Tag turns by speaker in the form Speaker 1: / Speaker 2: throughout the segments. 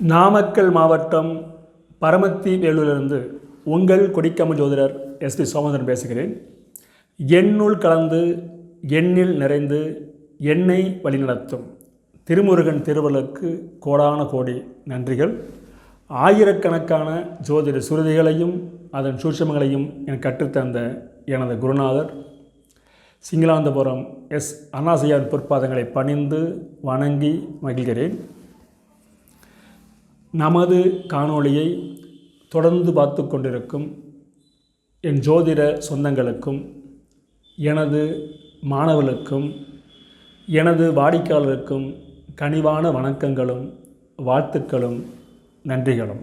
Speaker 1: நாமக்கல் மாவட்டம் பரமத்தி வேலூரிலிருந்து உங்கள் கொடிக்கம்ம ஜோதிடர் எஸ்பி சோமந்தரன் பேசுகிறேன். எண்ணுள் கலந்து எண்ணில் நிறைந்து எண்ணெய் வழிநடத்தும் திருமுருகன் திருவள்ளுக்கு கோடான கோடி நன்றிகள். ஆயிரக்கணக்கான ஜோதிட சுருதிகளையும் அதன் சூட்சமங்களையும் எனக்கு கற்றுத்தந்த எனது குருநாதர் சிங்களாந்தபுரம் எஸ் அண்ணாசையார் பொற்பாதங்களை பணிந்து வணங்கி மகிழ்கிறேன். நமது காணொளியை தொடர்ந்து பார்த்து கொண்டிருக்கும் என் ஜோதிட சொந்தங்களுக்கும் எனது மாணவர்களுக்கும் எனது வாடிக்கையாளருக்கும் கனிவான வணக்கங்களும் வாழ்த்துக்களும் நன்றிகளும்.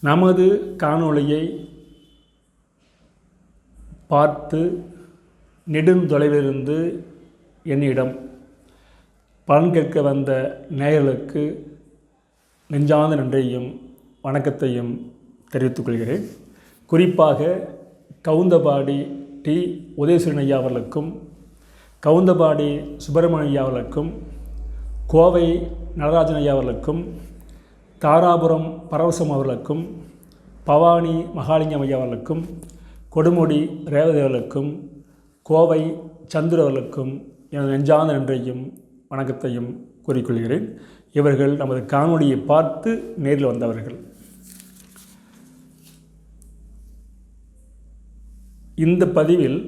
Speaker 1: நமது காணொளியை பார்த்து நெடுந்தொலைவிலிருந்து என்னிடம் பலன் கேட்க வந்த நேயர்களுக்கு நெஞ்சார்ந்த நன்றியையும் வணக்கத்தையும் தெரிவித்துக் கொள்கிறேன். குறிப்பாக கவுந்தபாடி டி. உதயசூரன் ஐயா அவர்களுக்கும் கவுந்தபாடி சுப்பிரமணிய ஐயா அவர்களுக்கும் கோவை நடராஜன் ஐயா அவர்களுக்கும் தாராபுரம் பரவசம் அவர்களுக்கும் பவானி மகாலிங்கம் ஐயா அவர்களுக்கும் கொடுமுடி ரேவதிகளுக்கும் கோவை சந்திரவர்களுக்கும் எனது நெஞ்சார்ந்த நன்றியையும் வணக்கத்தையும் கூறிக்கொள்கிறேன். இவர்கள் நமது காணொலியை பார்த்து நேரில் வந்தவர்கள். இந்த பதிவில்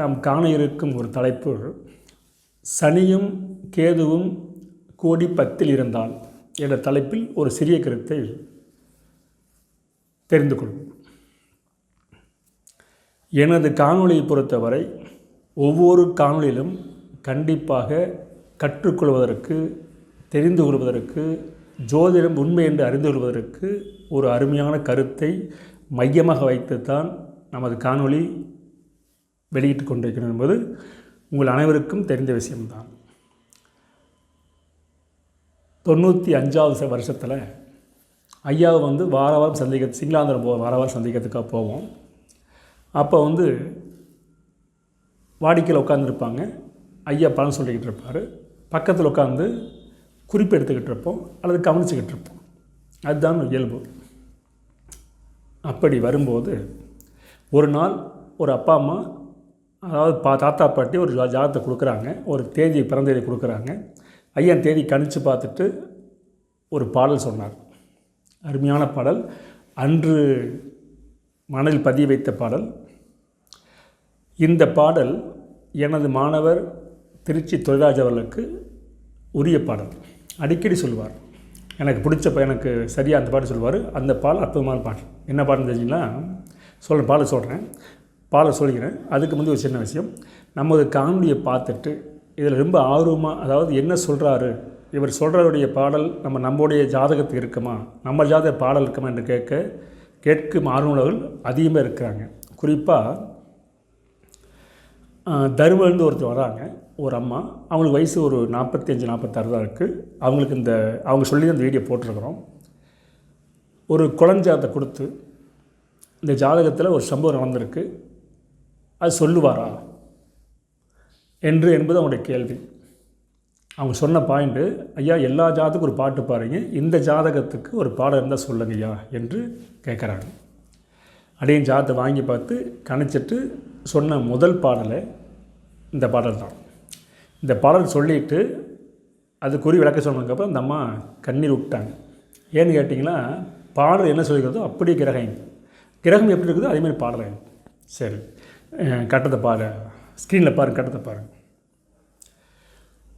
Speaker 1: நாம் காண இருக்கும் ஒரு தலைப்பு சனியும் கேதுவும் கோடி பத்தில் இருந்தால் என்ற தலைப்பில் ஒரு சிறிய கருத்தை தெரிந்து கொள்வோம். எனது காணொளியை பொறுத்தவரை ஒவ்வொரு காணொளியிலும் கண்டிப்பாக கற்றுக்கொள்வதற்கு தெரிந்து கொள்வதற்கு ஜோதிடம் உண்மை என்று அறிந்து கொள்வதற்கு ஒரு அருமையான கருத்தை மையமாக வைத்துத்தான் நமது காணொளி வெளியிட்டு கொண்டிருக்கிறோம் என்பது உங்கள் அனைவருக்கும் தெரிந்த விஷயம்தான். தொண்ணூற்றி அஞ்சாவது வருஷத்தில் ஐயாவை வந்து வார வாரம் சந்திக்க சிங்களாந்திரம் போ வார வாரம் சந்திக்கிறதுக்காக போவோம். அப்போ வந்து வாடிக்கையில் உட்காந்துருப்பாங்க ஐயா பலன் சொல்லிக்கிட்டு இருப்பார். பக்கத்தில் உட்காந்து குறிப்பு எடுத்துக்கிட்டு இருப்போம். அல்லது கவனிச்சுக்கிட்டு இருப்போம். அதுதான் இயல்பு. அப்படி வரும்போது ஒரு நாள் ஒரு அப்பா அம்மா அதாவது பா தாத்தா பாட்டி ஒரு ஜா- ஜாதகத்தை கொடுக்குறாங்க. ஒரு தேதி பிறந்த தேதி கொடுக்குறாங்க. ஐயன் தேதி கணித்து பார்த்துட்டு ஒரு பாடல் சொன்னார். அருமையான பாடல். அன்று மனதில் பதிய வைத்த பாடல். இந்த பாடல் எனது மாணவர் திருச்சி தொழிலாஜ் அவர்களுக்கு உரிய பாடல். அடிக்கடி சொல்லுவார். எனக்கு பிடிச்ச ப- எனக்கு சரியாக அந்த பாட்டு சொல்லுவார். அந்த பாடல் அற்புதமான பாடல். என்ன பாடல் தெரிஞ்சிங்கன்னா சொல்ல பாடல் சொல்கிறேன் பாடல் சொல்கிறேன் அதுக்கு முந்தைய ஒரு சின்ன விஷயம். நமது காணொலியை பார்த்துட்டு இதில் ரொம்ப ஆர்வமாக அதாவது என்ன சொல்கிறாரு இவர் சொல்கிறவருடைய பாடல் நம்ம நம்முடைய ஜாதகத்துக்கு இருக்குமா? நம்ம ஜாதக பாடல் இருக்குமா என்று கேட்க கேட்கும் ஆர்வலர்கள் அதிகமாக இருக்கிறாங்க. குறிப்பாக தருமலேருந்து ஒருத்தர் வராங்க ஒரு அம்மா. அவங்களுக்கு வயசு ஒரு நாற்பத்தஞ்சு நாற்பத்தாறு தான் இருக்குது அவங்களுக்கு இந்த அவங்க சொல்லி தான் இந்த வீடியோ போட்டிருக்கிறோம். ஒரு குழஞ்சாத்தை கொடுத்து இந்த ஜாதகத்தில் ஒரு சம்பவம் நடந்திருக்கு. அது சொல்லுவாரா? என்று என்பது அவங்களுடைய கேள்வி. அவங்க சொன்ன பாயிண்ட்டு ஐயா எல்லா ஜாதகத்துக்கும் ஒரு பாட்டு பாருங்க இந்த ஜாதகத்துக்கு ஒரு பாடம் இருந்தால் சொல்லுங்க ஐயா என்று கேட்குறாங்க அப்படியே ஜாத்தை வாங்கி பார்த்து கணிச்சிட்டு சொன்ன முதல் பாடலை இந்த பாடல் தான். இந்த பாடல் சொல்லிட்டு அது குறி விளக்க சொன்னதுக்கப்புறம் அந்த அம்மா கண்ணீர் விட்டாங்க. ஏன்னு கேட்டிங்கன்னா பாடல் என்ன சொல்லிக்கிறதோ அப்படியே கிரகம். கிரகம் எப்படி இருக்குதோ அதே மாதிரி பாடல். சரி கட்டத்தை பாரு. ஸ்க்ரீனில் பாருங்க கட்டத்தை பாருங்க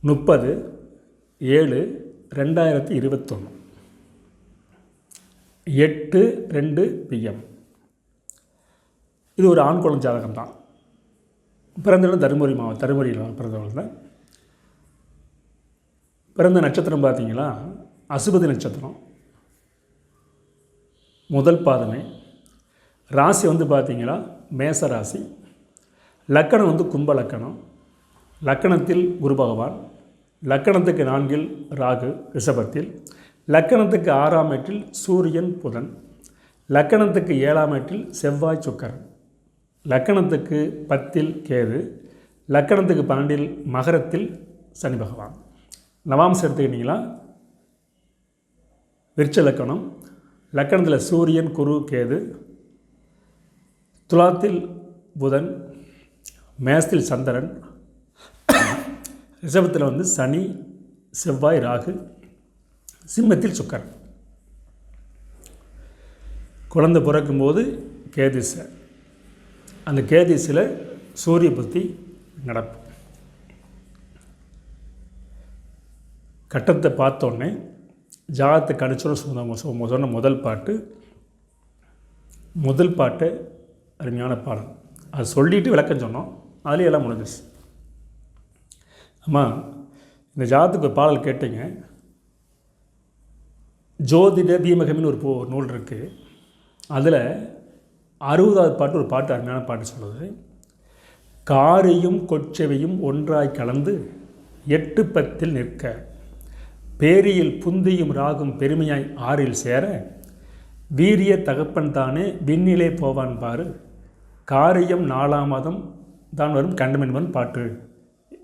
Speaker 1: முப்பது ஏழு ரெண்டாயிரத்தி இருபத்தொன்று எட்டு ரெண்டு பிஎம் இது ஒரு ஆண் குளம் ஜாதகம் தான் பிறந்த தருமபுரி மாவட்டம் தருமபுரியில் பிறந்தவங்க தான் பிறந்த நட்சத்திரம் பார்த்தீங்களா? அசுபதி நட்சத்திரம். முதல் பாதமே. ராசி வந்து பார்த்தீங்களா? மேச ராசி. லக்கணம் வந்து கும்ப லக்கணம். லக்கணத்தில் குரு பகவான். லக்கணத்துக்கு நான்கில் ராகு ரிஷபத்தில். லக்கணத்துக்கு ஆறாம் எட்டில் சூரியன் புதன். லக்கணத்துக்கு ஏழாம் எட்டில் செவ்வாய் சுக்கரன். லக்கணத்துக்கு பத்தில் கேது லக்கணத்துக்கு பன்னெண்டில் மகரத்தில் சனி பகவான். நவாம்சம் எடுத்துக்கிட்டிங்களா? விருச்ச லக்கணம். லக்கணத்தில் சூரியன் குரு கேது. துலாத்தில் புதன் மேசத்தில் சந்திரன். ரிஷபத்தில் வந்து சனி செவ்வாய் ராகு சிம்மத்தில் சுக்கரன். குழந்தை பிறக்கும்போது கேதிசை அந்த கேதிசில் சூரிய புத்தி நடப்பு கட்டத்தை பார்த்தோன்னே ஜாதத்தை கணிச்சோன்னு சொன்ன சொன்ன முதல் பாட்டு முதல் பாட்டு அருமையான பாடம் அது சொல்லிட்டு விளக்கம் சொன்னோம். அதுலேயும் எல்லாம் முடிஞ்சிச்சு அம்மா இந்த ஜாதத்துக்கு ஒரு பாடல் கேட்டீங்க. ஜோதிட தீமகமின்னு ஒரு போ ஒரு நூல் இருக்குது அதில் அறுபதாவது பாட்டு ஒரு பாட்டு அருமையான பாட்டு சொல்லுது. காரியும் கொச்சவையும் ஒன்றாய் கலந்து எட்டு பத்தில் நிற்க. பேரியில் புந்தியும் ராகும் பெருமையாய் ஆறில் சேர. வீரிய தகப்பன் தானே விண்ணிலே போவான் பாரு. காரியம் நாலாம் மாதம் தான் வரும் கண்டமென்பன் பாட்டு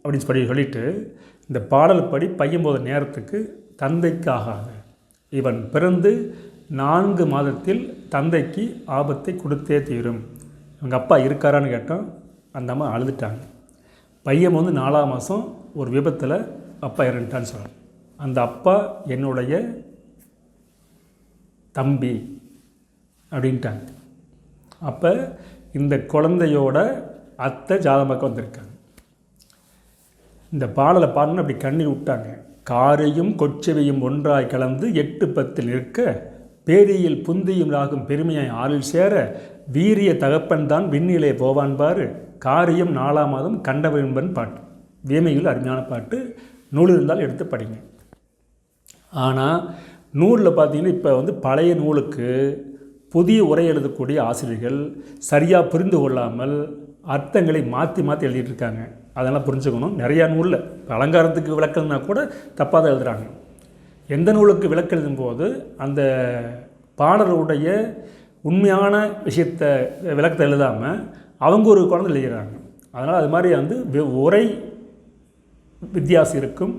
Speaker 1: அப்படின்னு சொல்லி சொல்லிட்டு இந்த பாடல் படி பையன் போத நேரத்துக்கு தந்தைக்கு ஆகாது. இவன் பிறந்து நான்கு மாதத்தில் தந்தைக்கு ஆபத்தை கொடுத்தே தீரும். அவங்க அப்பா இருக்காரான்னு கேட்டோம் அந்த அம்மா அழுதுட்டாங்க. பையன் வந்து நாலாம் மாதம் ஒரு விபத்தில் அப்பா இறந்துட்டான்னு சொல்கிறான் அந்த அப்பா என்னுடைய தம்பி அப்படின்ட்டாங்க. அப்போ இந்த குழந்தையோட அத்தை ஜாதகமாக வந்திருக்காங்க. இந்த பாடலை பாடணும் அப்படி கண்ணீர் விட்டாங்க. காரையும் கொச்சவையும் ஒன்றாய் கலந்து எட்டு பத்தில் நிற்க பேரியில் புந்தியும் ராகும் பெருமையாய் ஆறில் சேர வீரிய தகப்பன் தான் விண்ணிலே போவான் பாரு. காரியம் நாலாம் மாதம் கண்டவன்பன் பாட்டு. வேமையில் அருமையான பாட்டு. நூல் இருந்தால் எடுத்து படிங்க. ஆனால் நூலில் பார்த்தீங்கன்னா இப்போ வந்து பழைய நூலுக்கு புதிய உரை எழுதக்கூடிய ஆசிரியர்கள் சரியாக புரிந்து கொள்ளாமல் அர்த்தங்களை மாற்றி மாற்றி எழுதிட்டு இருக்காங்க. அதெல்லாம் புரிஞ்சுக்கணும். நிறையா நூலில். அலங்காரத்துக்கு விளக்கம்னா கூட தப்பாக தான் எழுதுகிறாங்க எந்த நூலுக்கு விளக்கெழுதும் போது அந்த பாடலுடைய உண்மையான விஷயத்தை விளக்கத்தை எழுதாமல் அவங்க ஒரு குழந்தை எழுதுகிறாங்க. அதனால் அது மாதிரி வந்து உரை வித்தியாசம் இருக்கும்.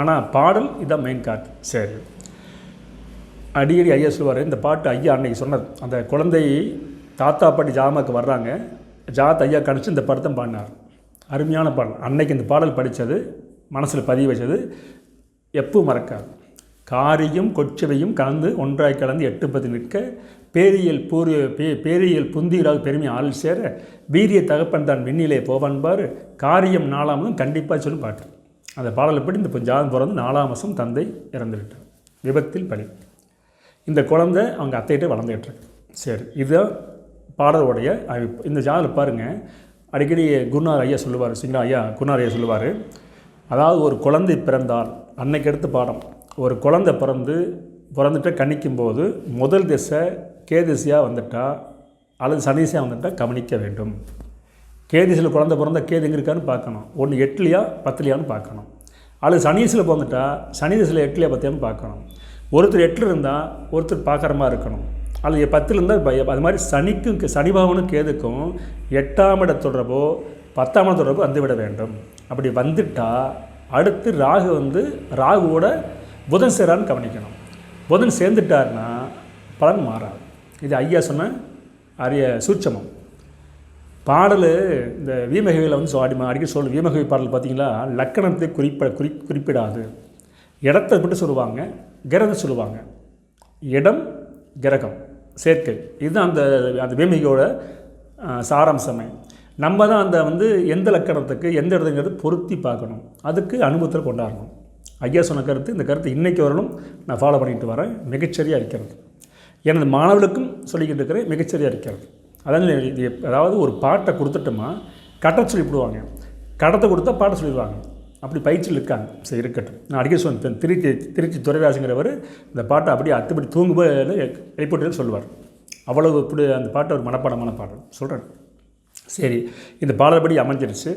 Speaker 1: ஆனால் பாடல் இதான் மெயின் காட்டு சரி. அடிக்கடி ஐயா சொல்லுவார் இந்த பாட்டு ஐயா அன்னைக்கு சொன்னார். அந்த குழந்தை தாத்தா பாட்டி ஜாமாக்கு வர்றாங்க. ஜாத் ஐயா கணிச்சு இந்த படத்தை பாடினார். அருமையான பாடல். அன்னைக்கு இந்த பாடல் படித்தது மனசில் பதிவு வச்சது. எப்பவும் மறக்காது காரியும் கொச்சவையும் கலந்து ஒன்றாய் கலந்து எட்டு பத்து நிற்க பேரியல் பூரிய பே பேரியல் புந்திகளாக பெருமை ஆள் சேர வீரிய தகப்பன் தான் விண்ணிலே போவான்பார் காரியம் நாலாமதும் கண்டிப்பாக சொல்லும் பாட்டு. அந்த பாடல் படி இந்த ஜாதம் பிறந்து நாலாம் வருஷம் தந்தை இறந்துவிட்டார். விபத்தில் பலி. இந்த குழந்தை அவங்க அத்தைகிட்ட வளர்ந்துக்கிட்டு சரி இதுதான் பாடலுடைய இந்த ஜாதகம் பாருங்கள் அடிக்கடி குருநார் ஐயா சொல்லுவார் சிங்களா ஐயா குருநார் ஐயா சொல்லுவார் அதாவது ஒரு குழந்தை பிறந்தால் அன்னைக்கு எடுத்து பாடம் ஒரு குழந்தை பிறந்து பிறந்துட்டு கணிக்கும் போது முதல் திசை கேதிசையாக வந்துட்டால் அல்லது சனீசியாக வந்துட்டால் கவனிக்க வேண்டும். கே திசையில் குழந்தை பிறந்தால் கேது எங்கே இருக்கான்னு பார்க்கணும். ஒன்று எட்லியா பத்துலையான்னு பார்க்கணும். அல்லது சனிசில் பிறந்துட்டால் சனி திசையில் எட்லியா பத்தியான்னு பார்க்கணும். ஒருத்தர் எட்டில் இருந்தால் ஒருத்தர் பார்க்குற மாதிரி இருக்கணும். அல்லது பத்தில் இருந்தால் அது மாதிரி சனிக்கும் சனி பகவானும் கேதுக்கும் எட்டாம் இட தொடர்போ பத்தாம் இட தொடர்போ வந்துவிட வேண்டும். அப்படி வந்துட்டால் அடுத்து ராகு வந்து ராகுவோட புதன் சேரான்னு கவனிக்கணும். புதன் சேர்ந்துட்டார்னா பலன் மாறாது. இது ஐயா சொன்ன அரிய சூட்சமம். பாடல் இந்த வீமகையில் வந்து அடி அடிக்கடி சொல்லு வீமகவி பாடல் பார்த்தீங்களா லக்கணத்தை குறிப்ப குறி குறிப்பிடாது. இடத்தை மட்டும் சொல்லுவாங்க கிரகம் சொல்லுவாங்க. இடம் கிரகம் சேர்க்கை. இதுதான் அந்த அந்த வீமகையோட சாராம்சமே. நம்ம தான் அந்த வந்து எந்த லக்கணத்துக்கு எந்த இடத்துங்கிறது பொருத்தி பார்க்கணும். அதுக்கு அனுபவத்தில் கொண்டாடணும். ஐயா சொன்ன கருத்து இந்த கருத்து இன்றைக்கி வரணும் நான் ஃபாலோ பண்ணிட்டு வரேன். மிகச்சரியாக இருக்கிறது. எனது மாணவர்களுக்கும் சொல்லிக்கிட்டு இருக்கிறேன் மிகச்சரியாக இருக்கிறது. அதாவது இது அதாவது ஒரு பாட்டை கொடுத்துட்டோமா கட்ட சொல்லிவிடுவாங்க. கடத்தை கொடுத்தா பாட்டை சொல்லிடுவாங்க. அப்படி பயிற்சியில் இருக்காங்க. சரி இருக்கட்டும். நான் அடிக்கடி சொன்னேன் திருச்சி திருச்சி துறைராசுங்கிறவர் இந்த பாட்டை அப்படியே அத்துப்படி தூங்கும்போது எழுப்பிட்டு சொல்லுவார். அவ்வளவு இப்படி அந்த பாட்டை ஒரு மனப்பாடமான பாடல் சொல்கிறேன் சரி இந்த பாடல்படி அமைஞ்சிருச்சு.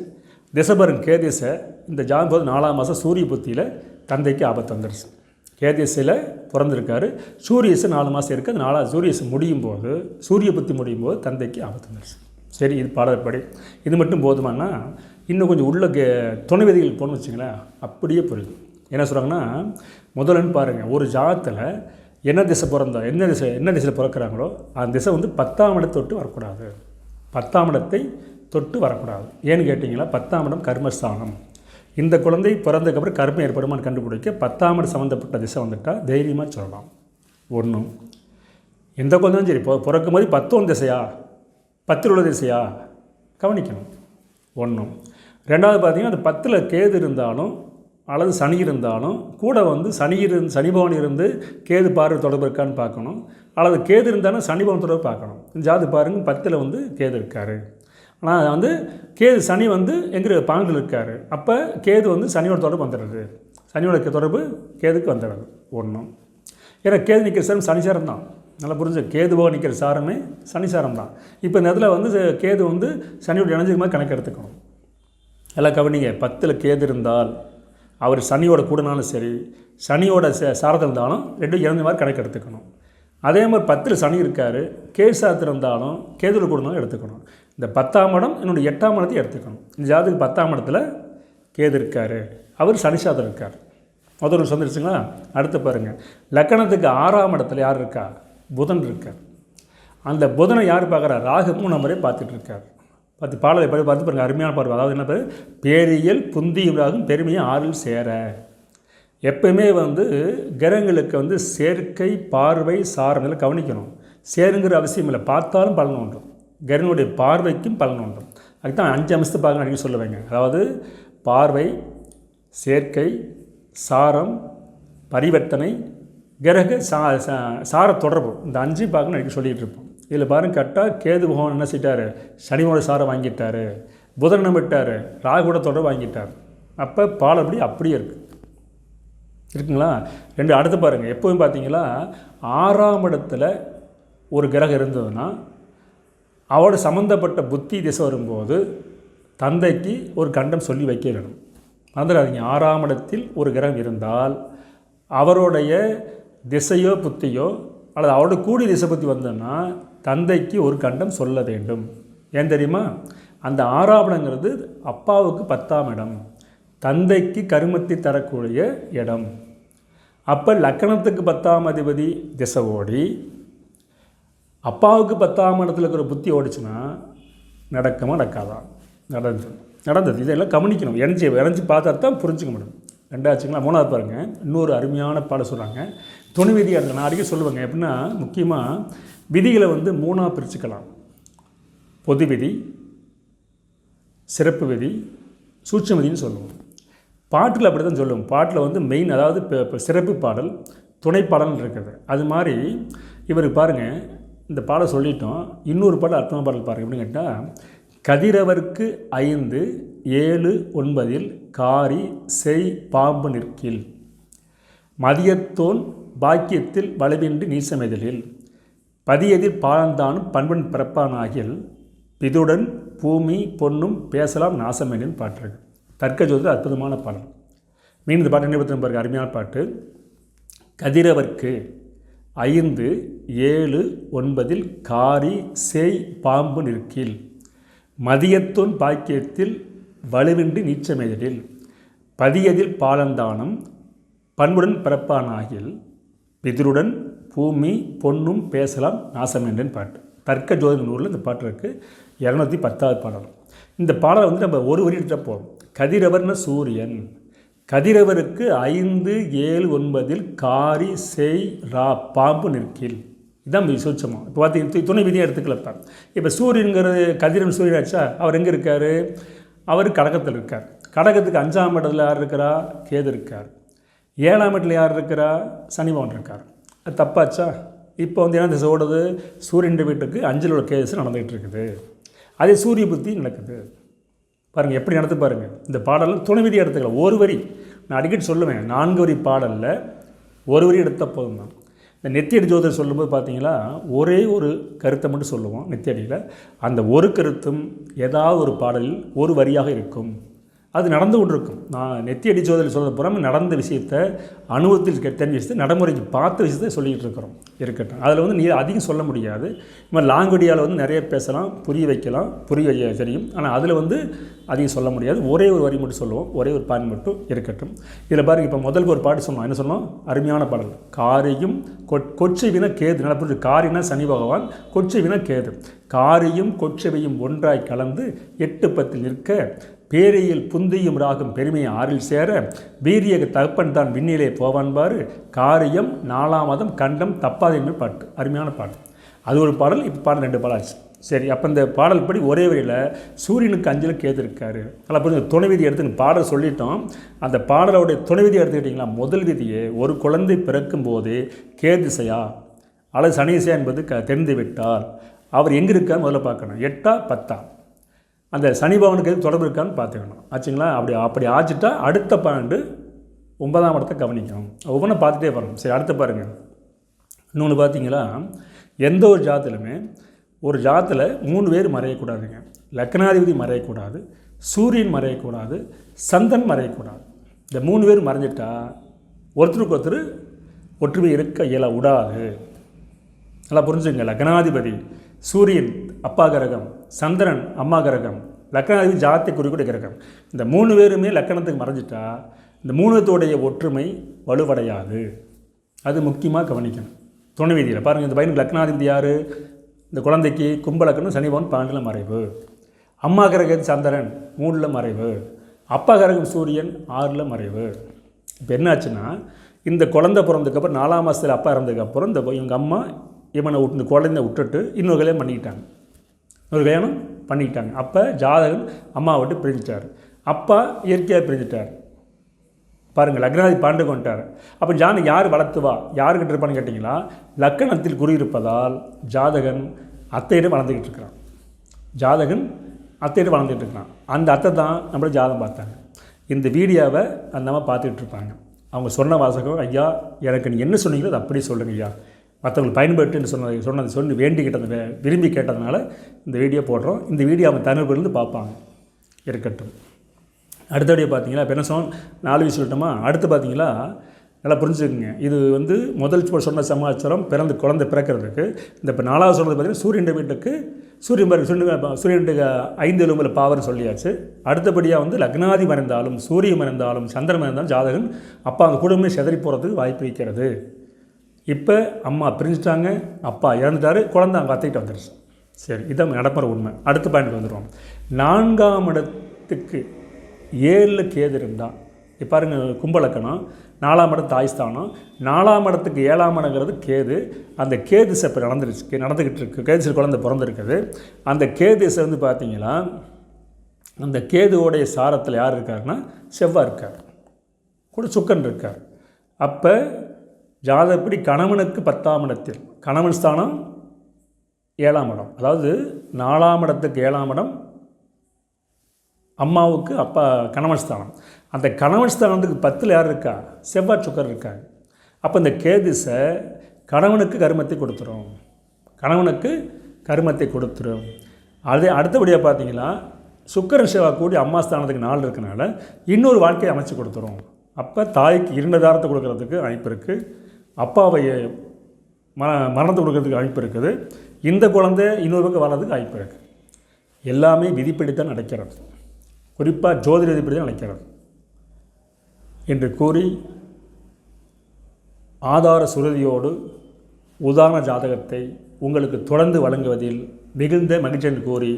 Speaker 1: திசபரன் கேதேசை இந்த ஜான்போது நாலாம் மாதம் சூரிய புத்தியில் தந்தைக்கு ஆபத்து வந்துருச்சு. கேதேசில் பிறந்திருக்காரு. சூரியசு நாலு மாதம் இருக்குது நாலா சூரியசு முடியும் போது சூரிய புத்தி முடியும் போது தந்தைக்கு ஆபத்து வந்துருச்சு. சரி இது பாடற்படி இது மட்டும் போதுமானா இன்னும் கொஞ்சம் உள்ள கே துணை விதிகள் போகணும்னு வச்சுங்களேன் அப்படியே புரியுது. என்ன சொல்கிறாங்கன்னா முதல்லன்னு பாருங்கள் ஒரு ஜாதத்தில் என்ன திசை பிறந்தா என்ன திசை என்ன திசையில் பிறக்கிறாங்களோ அந்த திசை வந்து பத்தாம் இடத்தை வரக்கூடாது. பத்தாம் இடத்தை தொட்டு வரக்கூடாது. ஏன்னு கேட்டிங்கன்னா பத்தாம் இடம் கர்மஸ்தானம் இந்த குழந்தை பிறந்ததுக்கப்புறம் கர்மம் ஏற்படுமான்னு கண்டுபிடிக்க பத்தாம் இடம் சம்மந்தப்பட்ட திசை வந்துட்டால் தைரியமாக சொல்லலாம். ஒன்றும் எந்த குழந்தையும் சரி இப்போ பிறக்கும் போது பத்தோம் திசையா? பத்தில் உள்ள திசையா? கவனிக்கணும். ஒன்றும் ரெண்டாவது பார்த்தீங்கன்னா அந்த பத்தில் கேது இருந்தாலும் அல்லது சனி இருந்தாலும் கூட வந்து சனி இருந்து சனி பவன் இருந்து கேது பார்வை தொடர்பு இருக்கான்னு பார்க்கணும். அல்லது கேது இருந்தாலும் சனி பவன் தொடர்பு பார்க்கணும். ஜாது பாருங்க பத்தில் வந்து கேது இருக்கார். ஆனால் வந்து கேது சனி வந்து எங்கே பாங்கில் இருக்கார். அப்போ கேது வந்து சனியோட தொடர்பு வந்துடுறது சனியோட தொடர்பு கேதுக்கு வந்துடுறது ஒன்றும் ஏன்னா கேது நிற்கிற சாரம் சனிசாரம் தான். நல்லா புரிஞ்சு கேதுவாக நிற்கிற சாரமே சனிசாரம் தான். இப்போ இந்த இடத்துல வந்து கேது வந்து சனியோட இணைஞ்சிக்க மாதிரி கணக்கு எடுத்துக்கணும். எல்லாம் கவனிங்க பத்தில் கேது இருந்தால் அவர் சனியோட கூடனாலும் சரி சனியோட ச சாரத்தில் இருந்தாலும் ரெண்டும் இறந்த மாதிரி கணக்கு எடுத்துக்கணும். அதே மாதிரி பத்தில் சனி இருக்கார் கேது சாரத்தில் இருந்தாலும் கேதுவில் கூடனாலும் எடுத்துக்கணும். இந்த பத்தாம் இடம் என்னுடைய எட்டாம் இடத்தையும் எடுத்துக்கணும். இந்த ஜாதத்துக்கு பத்தாம் இடத்துல கேது இருக்கார். அவர் சனி சாதம் இருக்கார். முதல் வந்துருச்சுங்களா அடுத்து பாருங்கள் லக்கணத்துக்கு ஆறாம் இடத்துல யார் இருக்கா? புதன் இருக்கார். அந்த புதனை யார் பார்க்குறா? ராகு மூணு நம்பரே பார்த்துட்டு இருக்கார். பார்த்து பாடலை படி பார்த்து பாருங்கள் அருமையான பார்வை. அதாவது என்ன பேர்? பேரியல் புந்தியுடாகும் பெருமையை ஆறில் சேர. எப்பயுமே வந்து கிரகங்களுக்கு வந்து சேர்க்கை பார்வை சாரம் கவனிக்கணும். சேருங்கிற அவசியம் இல்லை. பார்த்தாலும் பலன் உண்டு கிரகனுடைய பார்வைக்கும் பலன் உண்டு அதுக்கு தான் அஞ்சு அம்சத்தை பார்க்க அடிக்க சொல்லுவேங்க. அதாவது பார்வை சேர்க்கை சாரம் பரிவர்த்தனை கிரக சா சார தொடர்பு. இந்த அஞ்சு பார்க்கணும் அடிக்க சொல்லிகிட்டு இருப்போம். இதில் பாருங்கள் கரெக்டாக கேது பகவான் என்ன செய்யிட்டார்? சனியோட சாரை வாங்கிட்டார். புதனை விட்டார் ராகுட தொடர்பு வாங்கிட்டார். அப்போ பாலபடி அப்படியே இருக்குது இருக்குங்களா? ரெண்டு அடுத்து பாருங்கள் எப்போவும் பார்த்தீங்களா ஆறாம் இடத்துல ஒரு கிரகம் இருந்ததுன்னா அவரோட சம்மந்தப்பட்ட புத்தி திசை வரும்போது தந்தைக்கு ஒரு கண்டம் சொல்லி வைக்க வேணும். மறந்துடாதீங்க. ஆறாம் இடத்தில் ஒரு கிரகம் இருந்தால் அவருடைய திசையோ புத்தியோ அல்லது அவரோட கூடி திசை புத்தி வந்ததுன்னா தந்தைக்கு ஒரு கண்டம் சொல்ல வேண்டும். ஏன் தெரியுமா? அந்த ஆறாம் இடங்கிறது அப்பாவுக்கு பத்தாம் இடம். தந்தைக்கு கருமத்தை தரக்கூடிய இடம். அப்போ லக்கணத்துக்கு பத்தாம் அதிபதி திசை ஓடி. அப்பாவுக்கு பத்தாம் இடத்துல இருக்கிற புத்தி ஓடிச்சுன்னா நடக்கமாக நடக்காதான் நடந்தது நடந்தது. இதெல்லாம் கவனிக்கணும். இணைஞ்சி இணைஞ்சி பார்த்தா தான் புரிஞ்சுக்க முடியும். ரெண்டாச்சுங்களா? மூணாவது பாருங்கள் இன்னொரு அருமையான பாடம் சொல்கிறாங்க துணை விதியாக அந்த நான் சொல்லுவாங்க சொல்லுவேங்க. எப்படின்னா முக்கியமாக விதிகளை வந்து மூணாக பிரிச்சுக்கலாம். பொது விதி சிறப்பு விதி சூட்சம் விதின்னு சொல்லுவோம். பாட்டில் அப்படி தான் சொல்லுவோம் பாட்டில் வந்து மெயின் அதாவது இப்போ சிறப்பு பாடல் துணை பாடல்னு இருக்குது. அது மாதிரி இவர் பாருங்கள் இந்த பாடல் சொல்லிட்டோம். இன்னொரு பாடல் அர்த்தம பாடல் பாருங்கள் எப்படின்னு கேட்டால் கதிரவர்க்கு ஐந்து ஏழு ஒன்பதில் காரி செய் பாம்பு நிற்கில். மதியத்தோன் பாக்கியத்தில் வலுவின்றி நீசமெதிலில். பதியதில் பாலந்தானும் பண்பன் பிறப்பானாகில். பிதுடன் பூமி பொன்னும் பேசலாம் நாசமெனில் பாட்டுறது தர்க்க ஜோதி அற்புதமான பலன். மீன் இந்த பாட்டு நினைவு பாருங்க. அருமையான பாட்டு. கதிரவர்க்கு ஐந்து ஏழு ஒன்பதில் காரி சேய் பாம்பு நிற்கில். மதியத்தோன் பாக்கியத்தில் வலுவின்றி நீச்சமெதிரில் பதியதில் பாலந்தானம் பண்புடன் பிறப்பானாகில். பிதிருடன் பூமி பொன்னும் பேசலாம் நாசம் என்றேன் பாட்டு. தர்க்க ஜோதி நூலில் இந்த பாட்டு இருக்குது இரநூத்தி பத்தாவது பாடல். இந்த பாடலை வந்து நம்ம ஒரு வரி எடுத்துகிட்டு போகிறோம் கதிரவர்னு சூரியன். கதிரவருக்கு ஐந்து ஏழு ஒன்பதில் காரி செய் ரா பாம்பு நிற்கில். இதுதான் விசூச்சமாக இப்போ பார்த்தீங்கன்னா துணை விதியாக எடுத்துக்கலப்ப இப்போ. சூரியனுங்கிறது கதிரவன் சூரியன் ஆச்சா? அவர் எங்கே இருக்கார்? அவர் கடகத்தில் இருக்கார். கடகத்துக்கு அஞ்சாம் இடத்துல யார் இருக்கிறா? கேது இருக்கார். ஏழாம் இடத்துல யார் இருக்கிறா? சனி பவன் இருக்கார். அது தப்பாச்சா? இப்போ வந்து என்ன திசை ஓடுது? சூரியன் வீட்டுக்கு அஞ்சலோட கேஸ் நடந்துகிட்டு இருக்குது. அதே சூரிய புத்தி நடக்குது. பாருங்கள் எப்படி நடத்து பாருங்கள் இந்த பாடலில் துணை விதி எடுத்துக்கலாம் ஒரு வரி. நான் அடிக்கடி சொல்லுவேன் நான்கு வரி பாடலில் ஒரு வரி எடுத்த போதும் தான். இந்த நெத்தியடி ஜோதர் சொல்லும்போது பார்த்தீங்களா ஒரே ஒரு கருத்தை மட்டும் சொல்லுவோம் நெத்தியடியில். அந்த ஒரு கருத்தும் ஏதாவது ஒரு பாடலில் ஒரு வரியாக இருக்கும். அது நடந்து கொண்டிருக்கும். நான் நெத்தி அடி சோதனை சொல்ல போகிறோம் நடந்த விஷயத்தை அனுபவத்தில் கெ- தெரிஞ்ச விஷயத்தை நடைமுறைக்கு பார்த்த விஷயத்தை சொல்லிக்கிட்டு இருக்கிறோம் இருக்கட்டும். அதில் வந்து நீ அதிகம் சொல்ல முடியாது. இப்போ லாங்குடியால் வந்து நிறைய பேசலாம் புரிய வைக்கலாம் புரிய வைக்க தெரியும். ஆனால் அதில் வந்து அதிகம் சொல்ல முடியாது. ஒரே ஒரு வரி மட்டும் சொல்லுவோம் ஒரே ஒரு பாயிண்ட் மட்டும் இருக்கட்டும். இதில் பாருங்க இப்போ முதல் ஒரு பாட்டு சொன்னோம். என்ன சொன்னோம்? அருமையான பாடல். காரியும் கொ- கொச்சைவின கேது. நல்லா புரிஞ்சு காரினா சனி பகவான் கொச்சைவின கேது. காரியும் கொச்சவையும் ஒன்றாய் கலந்து எட்டு பத்தில் நிற்க பேரையில் புந்தியும் ராகும் பெருமையை ஆறில் சேர வீரிய தகப்பன் தான் விண்ணிலே போவான்பாரு காரியம் நாலாமதம் கண்டம் தப்பாது என்று பாட்டு அருமையான பாட்டு. அது ஒரு பாடல் இப்போ பாடல் ரெண்டு பாடல். சரி அப்போ இந்த பாடல் படி ஒரே வரியில் சூரியனுக்கு அஞ்சல் கேட்டிருக்காரு. இருக்காரு நல்லா புரிஞ்சு துணை விதி எடுத்து பாடல் சொல்லிட்டோம். அந்த பாடலோடைய துணை விதி எடுத்துக்கிட்டிங்களா? முதல் விதியே ஒரு குழந்தை பிறக்கும் போது கேதிசையா அல்லது சனீசையா என்பது க தெரிந்து விட்டார் அவர் எங்கே இருக்கார் முதல்ல பார்க்கணும். எட்டா பத்தா? அந்த சனி பவனுக்கு எது தொடர்பு இருக்கான்னு பார்த்துக்கணும். ஆச்சுங்களா? அப்படி அப்படி ஆச்சுட்டா அடுத்த பன்னெண்டு ஒன்பதாம் இடத்தை கவனிக்கணும். ஒவ்வொன்றும் பார்த்துட்டே வரணும். சரி அடுத்து பாருங்கள் இன்னொன்று பார்த்தீங்களா? எந்த ஒரு ஜாத்திலுமே ஒரு ஜாத்தில் மூணு பேர் மறையக்கூடாதுங்க. லக்னாதிபதி மறையக்கூடாது சூரியன் மறையக்கூடாது சந்தன் மறையக்கூடாது. இந்த மூணு பேர் மறைஞ்சிட்டா ஒருத்தருக்கு ஒருத்தர் ஒற்றுமை இருக்க இயல விடாது நல்லா புரிஞ்சுங்க. லக்னாதிபதி சூரியன் அப்பா கிரகம் சந்திரன் அம்மா கிரகம் லக்னாதிபதி ஜாத்தை குறிக்கூட கிரகம். இந்த மூணு பேருமே லக்கணத்துக்கு மறைஞ்சிட்டா இந்த மூணுத்தோடைய ஒற்றுமை வலுவடையாது. அது முக்கியமாக கவனிக்கணும். துணை விதியில் பாருங்கள் இந்த பையனுக்கு லக்னாதிபதி யார்? இந்த குழந்தைக்கு கும்பலக்கணும் சனிபவன் பன்னெண்டில் மறைவு. அம்மா கிரகம் சந்திரன் மூணில் மறைவு. அப்பா கிரகம் சூரியன் ஆறில் மறைவு. இப்போ என்னாச்சுன்னா இந்த குழந்தை பிறந்ததுக்கப்புறம் நாலாம் மாதத்தில் அப்பா இறந்ததுக்கப்புறம் இந்த இவங்க அம்மா இவனை விட்டு இந்த குழந்தை விட்டுட்டு இன்னொரு கல்யாணம் பண்ணிக்கிட்டாங்க. இன்னொரு கல்யாணம் பண்ணிக்கிட்டாங்க. அப்போ ஜாதகன் அம்மா விட்டு பிரிஞ்சிட்டார். அப்பா இயற்கையாக பிரிஞ்சிட்டார். பாருங்கள் லக்னாதி பாண்டு கொண்டார் அப்போ ஜாதகம் யார் வளர்த்துவா? யாருக்கிட்ட இருப்பான்னு கேட்டிங்களா? லக்கணத்தில் குறியிருப்பதால் ஜாதகன் அத்தையிடம் வளர்ந்துக்கிட்டு இருக்கிறான். ஜாதகன் அத்தையிடம் வளர்ந்துக்கிட்டு இருக்கிறான். அந்த அத்தை தான் நம்மளை ஜாதகம் பார்த்தாங்க. இந்த வீடியோவை அந்த அம்மா பார்த்துக்கிட்டு இருப்பாங்க. அவங்க சொன்ன வாசகம் ஐயா எனக்கு நீ என்ன சொன்னீங்களோ அதை அப்படியே சொல்லுங்க ஐயா மற்றவங்களுக்கு பயன்பட்டுன்னு சொன்னதை சொன்னதை சொல்லி வேண்டிக்கிட்டது விரும்பி கேட்டதுனால இந்த வீடியோ போடுறோம். இந்த வீடியோ அவங்க தனிப்பிலிருந்து பார்ப்பாங்க. இருக்கட்டும். அடுத்தபடியாக பார்த்தீங்களா இப்போ என்ன சொன்ன நாலு விஷயம் சொல்லிட்டோமா? அடுத்து பார்த்தீங்களா நல்லா புரிஞ்சுக்குங்க. இது வந்து முதல் சொன்ன சமாச்சாரம் பிறந்து குழந்தை பிறக்கிறதுக்கு. இந்த இப்போ நாலாவது சொன்னது பார்த்தீங்கன்னா சூரியன் வீட்டுக்கு சூரியன் பாருங்க சூரியன் சூரியனுக்கு ஐந்து எலும்பில் பாவர்னு சொல்லியாச்சு. அடுத்தபடியாக வந்து லக்னாதி மறைந்தாலும் சூரியன் மறைந்தாலும் சந்திரன் மறைந்தாலும் ஜாதகன் அப்போ அந்த குடும்பமே செதறி போகிறதுக்கு வாய்ப்பு இருக்கிறது. இப்போ அம்மா பிரிஞ்சுட்டாங்க அப்பா இறந்துட்டாரு குழந்தை அங்கே அத்தைக்கிட்ட வந்துடுச்சு சரி இதான் நடப்புற உண்மை. அடுத்த பாயிண்ட் வந்துடுவோம் நான்காம் இடத்துக்கு ஏழில் கேது இருந்தால் இப்போ பாருங்க கும்பலக்கணம் நாலாம் இடம் தாய்ஸ்தானம் நாலாம் இடத்துக்கு ஏழாம் இடங்கிறது கேது அந்த கேது திசை இப்போ நடந்துருச்சு நடந்துக்கிட்டு இருக்கு. கேது திசை குழந்தை பிறந்திருக்குது. அந்த கேது சேர்ந்து வந்து பார்த்தீங்கன்னா அந்த கேதுவோடைய சாரத்தில் யார் இருக்காருன்னா செவ்வாய் இருக்கார். கூட சுக்கன் இருக்கார். அப்போ ஜாதகப்படி கணவனுக்கு பத்தாம் இடத்தில். கணவன் ஸ்தானம் ஏழாம் இடம். அதாவது நாலாம் இடத்துக்கு ஏழாம் இடம் அம்மாவுக்கு அப்பா கணவன் ஸ்தானம். அந்த கணவன் ஸ்தானத்துக்கு பத்தில் யார் இருக்கா? செவ்வாய் சுக்கர் இருக்காங்க அப்போ இந்த கேதிசை கணவனுக்கு கருமத்தை கொடுத்துரும். கணவனுக்கு கருமத்தை கொடுத்துரும். அதே அடுத்தபடியாக பார்த்தீங்கன்னா சுக்கரன் சேவா கூடி அம்மா ஸ்தானத்துக்கு நாள் இருக்கனால இன்னொரு வாழ்க்கையை அமைச்சு கொடுத்துரும். அப்போ தாய்க்கு இரண்டு தாரத்தை கொடுக்கறதுக்கு வாய்ப்பு இருக்குது அப்பாவை ம மரணத்தை கொடுக்கறதுக்கு வாய்ப்பு இருக்குது. இந்த குழந்தை இன்னொரு பக்கம் வர்றதுக்கு வாய்ப்பு இருக்குது எல்லாமே விதிப்படித்தான் நடக்கிறது. குறிப்பாக ஜோதிட விதிப்படி தான் நடக்கிறது. என்று கூறி ஆதார சுருதியோடு உதாரண ஜாதகத்தை உங்களுக்கு தொடர்ந்து வழங்குவதில் மிகுந்த மகிழ்ச்சி என்று கூறி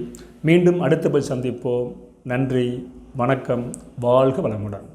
Speaker 1: மீண்டும் அடுத்த போய் சந்திப்போம். நன்றி வணக்கம் வாழ்க வளமுடன்.